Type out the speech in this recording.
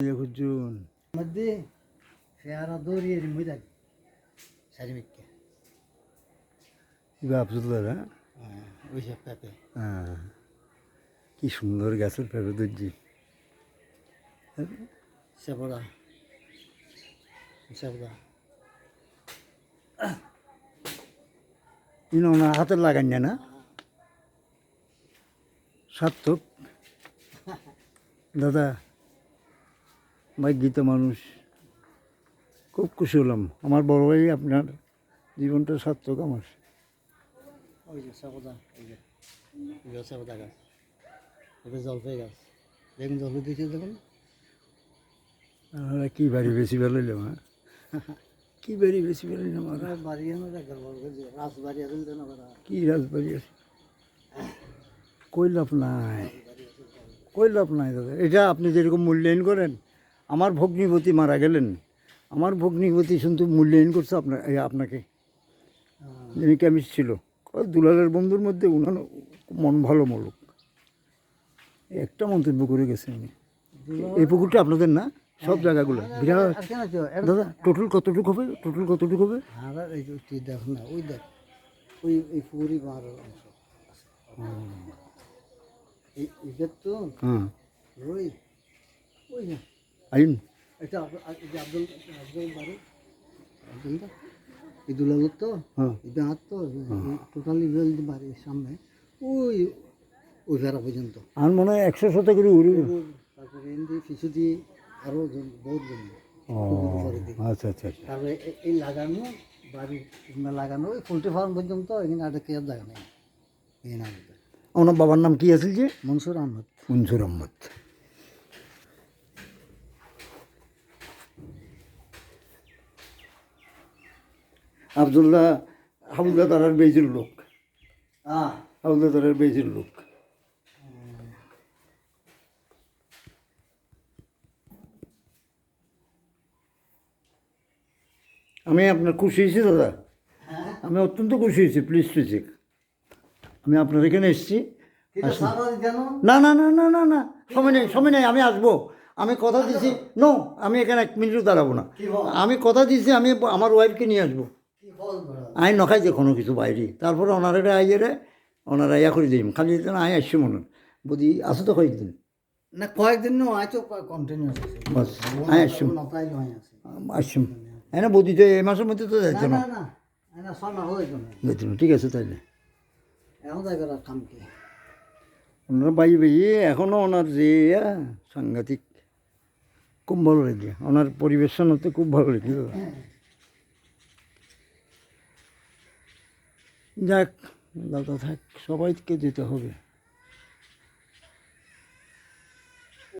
খুঁজুন মধ্যে পেয়ারা দৌড়িয়ে মজা চারিমিককে ইবা আফজুল্লাহ হ্যাঁ ওই সব পেঁপে হ্যাঁ কি সুন্দর গাছের পেঁপে দর্জি সেবড়া সেবড়া ইনো ওনার হাতে লাগান না সার্থক দাদা ভাগ্যিত মানুষ। খুব খুশি হলাম। আমার বড় ভাই আপনার জীবনটা সার্থক আমার। ওই যে সেবড়া ওই যে গাছ। জলপাই গাছ। দেখুন জলপাই দিয়েছে দেখুন আমরা কি বাড়ি বেশি বেরোইলাম হ্যাঁ? কি বাড়ি বেশি বেরোইলাম আমরা? আমরা বাড়ি এনে দেখার রাস বাড়ি আছে না ওরা কি রাজবাড়ি আছে? কই লাভ নাই? কই লাভ নাই দাদা? এটা আপনি যেরকম মূল্যায়ন করেন আমার ভগ্নিপতি মারা গেলেন। আমার ভগ্নিপতি শুনতে মূল্যায়ন করছে আপনার এই আপনাকে। যিনি কেমিস্ট ছিল। দুলালের বন্ধুর মধ্যে উনার মন ভালো মলক। একটা মন্তব্য করে গেছে উনি। এই পুকুরটা আপনাদের না? সব জায়গাগুলো। বিরাট দাদা টোটাল কতটুকু হবে? টোটাল কতটুকু হবে? তুই দেখ না ওই দেখ। ওই এই পুরি মারার অংশ। এই তো হ্যাঁ। ওই ওই না আইন। এটা আব্দুল আব্দুল বাড়ি এই দুলাগুর তো? হ্যাঁ। হাত তো? টোটালি বেল বাড়ির সামনে। ওই ওই ফেরা পর্যন্ত। আর মনে হয় একশো শতকের উড়ে তারপরে এমনি কিছু দিয়ে আরও বহুত জমি আচ্ছা আচ্ছা আচ্ছা। তারপরে এই লাগানো বাড়ির লাগানো ওই পোলট্রি ফার্ম পর্যন্ত এখানে একটা কেয়ার জায়গা নেই। ওনার বাবার নাম কি আছে যে? মনসুর আহমদ। মনসুর আহমদ। আবদুল্লাহ হাবুল্লাহ তারার বেজির লোক। আহ। হাবুল্লাহ তারার বেজির লোক। আমি আপনার খুশি হয়েছি দাদা। আমি অত্যন্ত খুশি হয়েছি প্লিজ প্লিজ আমি আপনার এখানে এসেছি। না না না না না না। সময় নেই সময় নেই আমি আসব। আমি কথা দিছি নো আমি এখানে এক মিনিটও দাঁড়াবো না। আমি কথা দিছি আমি আমার ওয়াইফকে নিয়ে আসব। কি ফল ধরা আই নখাই যে কোনো কিছু বাইরে। তারপরে ওনারা আইয়ে রে ওনারা ইয়া করে দিই খালি যেন আই আসছি মনে বুঝি আসো তো কয়েকদিন? না কয়েকদিন নো কন্টিনিউয়াস আছে বাস আই আসছি আসছি এনে বুদ্ধি তো এই মাসের মধ্যে তো যাচ্ছে না। না না না। না। হয়ে না। ঠিক আছে তাইলে। এখন কাম কি? ওনার বাই বাই এখনও ওনার যে সাংঘাতিক খুব ভালো লাগে ওনার পরিবেশন হতে খুব ভালো লাগে যাক দাদা থাক সবাইকে যেতে হবে।